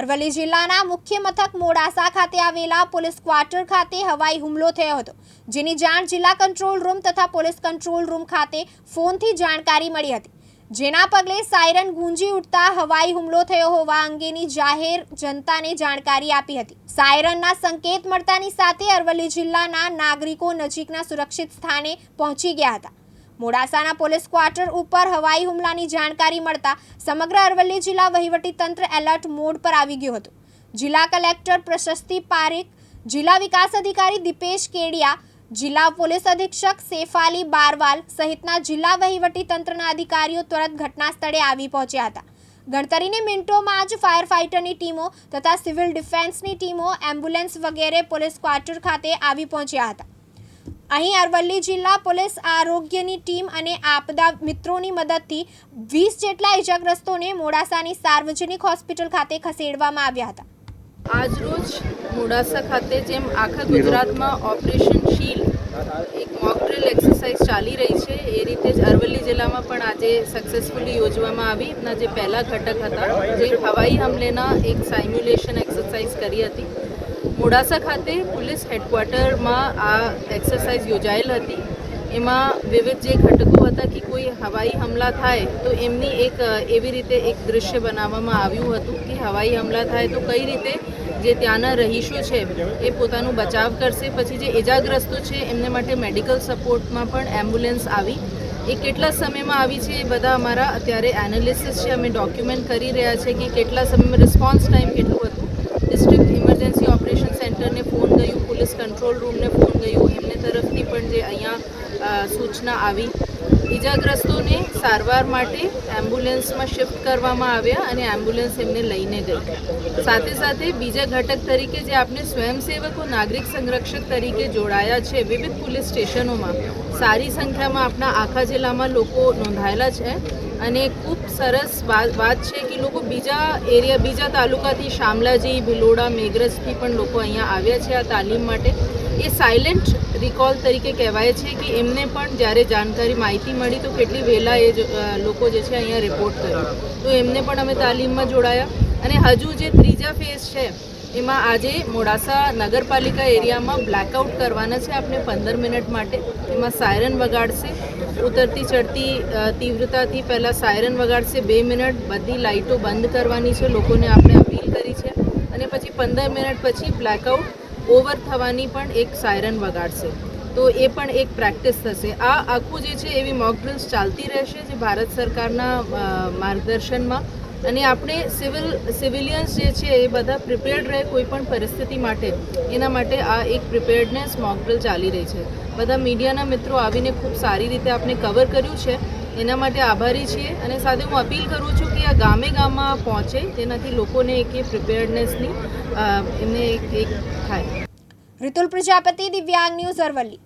અરવલ્લી જિલ્લાના મુખ્ય મથક મોડાસા ખાતે આવેલા પોલીસ ક્વાર્ટર ખાતે હવાઈ હુમલો થયો હતો, જેની જાણ જિલ્લા કંટ્રોલ રૂમ તથા પોલીસ કંટ્રોલ રૂમ ખાતે ફોનથી જાણકારી મળી હતી. જેના પગલે સાયરન ગુંજી ઉઠતા હવાઈ હુમલો થયો હોવા અંગેની જાહેર જનતાને જાણકારી આપી હતી. સાયરનના સંકેત મળતાની સાથે અરવલ્લી જિલ્લાના નાગરિકો નજીકના સુરક્ષિત સ્થાને પહોંચી ગયા હતા. મોડાસાના પોલીસ ક્વાર્ટર ઉપર હવાઈ હુમલાની જાણકારી મળતા સમગ્ર અરવલ્લી જિલ્લા વહીવટી તંત્ર એલર્ટ મોડ પર આવી ગયું હતું. જિલ્લા કલેક્ટર પ્રશસ્તિ પારેખ, જિલ્લા વિકાસ અધિકારી દીપેશ કેડિયા, જિલ્લા પોલીસ અધિક્ષક સેફાલી બારવાલ સહિતના જિલ્લા વહીવટી તંત્રના અધિકારીઓ તુરંત ઘટના સ્થળે આવી પહોંચ્યા હતા. ગણતરીની મિનિટોમાં જ ફાયર ફાઇટરની ટીમો તથા સિવિલ ડિફેન્સની ટીમો એમ્બ્યુલન્સ વગેરે પોલીસ ક્વાર્ટર ખાતે આવી પહોંચ્યા હતા. અહીં અરવલ્લી જિલ્લા પોલીસ આરોગ્યની ટીમ અને આપદા મિત્રોની મદદથી વીસ જેટલા ઇજાગ્રસ્તોને મોડાસાની સાર્વજનિક હોસ્પિટલ ખાતે ખસેડવામાં આવ્યા હતા. આજરોજ મોડાસા ખાતે જેમ આખા ગુજરાતમાં ઓપરેશન શીલ, એક મોકડ્રિલ એક્સરસાઇઝ ચાલી રહી છે, એ રીતે જ અરવલ્લી જિલ્લામાં પણ આજે સક્સેસફુલી યોજવામાં આવી. એના જે પહેલા ઘટક હતા, જે હવાઈ હમલેના એક સાઇમ્યુલેશન એક્સરસાઇઝ કરી હતી મોડાસા ખાતે પોલીસ હેડક્વાર્ટરમાં આ એક્સરસાઇઝ યોજાયેલ હતી. એમાં વિવિધ જે ઘટકો હતા કે કોઈ હવાઈ હમલા થાય, તો એમની એક એવી રીતે એક દૃશ્ય બનાવવામાં આવ્યું હતું કે હવાઈ હમલા થાય તો કઈ રીતે જે ત્યાંના રહીશો છે એ પોતાનું બચાવ કરશે. પછી જે ઇજાગ્રસ્તો છે એમને માટે મેડિકલ સપોર્ટમાં પણ એમ્બ્યુલન્સ આવી. એ કેટલા સમયમાં આવી છે એ બધા અમારા અત્યારે એનાલિસિસ છે. અમે ડોક્યુમેન્ટ કરી રહ્યા છે કે કેટલા સમયમાં, રિસ્પોન્સ ટાઈમ કેટલું હતું. ડિસ્ટ્રિક્ટ ઇમરજન્સી ઓપરેશન સેન્ટરને ફોન ગયું પોલીસ કંટ્રોલ રૂમને ફોન ગયું એમને તરફથી પણ જે અહીંયા અ, સૂચના આવી. ઈજાગ્રસ્તોને સારવાર માટે એમ્બ્યુલન્સમાં શિફ્ટ કરવામાં આવ્યા અને એમ્બ્યુલન્સ એમને લઈને ગઈ. સાથે સાથે બીજા ઘટક તરીકે જે આપણે સ્વયંસેવકો, નાગરિક સંરક્ષક તરીકે જોડાયા છે, વિવિધ પોલીસ સ્ટેશનોમાં સારી સંખ્યામાં આપણા આખા જિલ્લામાં લોકો નોંધાયેલા છે. અને ખૂબ સરસ વાત છે કે લોકો બીજા એરિયા, બીજા તાલુકાથી શામલાજી ભિલોડા, મેઘરજથી પણ લોકો અહીંયા આવ્યા છે આ તાલીમ માટે. એ સાયલેન્ટ રિકોલ તરીકે કહેવાય છે કે એમને પણ જ્યારે જાણકારી માહિતી મળી તો કેટલી વહેલા એ લોકો જે છે અહીંયા રિપોર્ટ કર્યો. તો એમને પણ અમે તાલીમમાં જોડાયા. અને હજુ જે ત્રીજા ફેઝ છે એમાં આજે મોડાસા નગરપાલિકા એરિયામાં બ્લેકઆઉટ કરવાના છે આપણે પંદર મિનિટ માટે. એમાં સાયરન વગાડશે, ઉતરતી ચડતી તીવ્રતાથી પહેલાં સાયરન વગાડશે, બે મિનિટ, બધી લાઇટો બંધ કરવાની છે, લોકોને આપણે અપીલ કરી છે. અને પછી પંદર મિનિટ પછી બ્લેકઆઉટ ઓવર થવાની પણ એક સાયરન વગાડશે. તો એ પણ એક પ્રેક્ટિસ થશે. આ આખું જે છે એવી મોક ડ્રિલ્સ ચાલતી રહેશે જે ભારત સરકારના માર્ગદર્શનમાં અને આપણે સિવિલ સિવિલિયન્સ જે છે એ બધા પ્રિપેર્ડ રહે કોઈ પણ પરિસ્થિતિ માટે. એના માટે આ એક પ્રિપેર્ડનેસ મોકડ્રિલ ચાલી રહી છે. બધા મીડિયાના મિત્રો આવીને ખૂબ સારી રીતે આપણે કવર કર્યું છે. એના માટે આભારી છીએ અને સાથે હું અપીલ કરું છું કે આ ગામે ગામમાં પહોંચે તેનાથી લોકોને એક એ પ્રિપેર્ડનેસની એમને એક થાય. ઋતુલ પ્રજાપતિ દિવ્યાંગ ન્યૂઝ અરવલ્લી.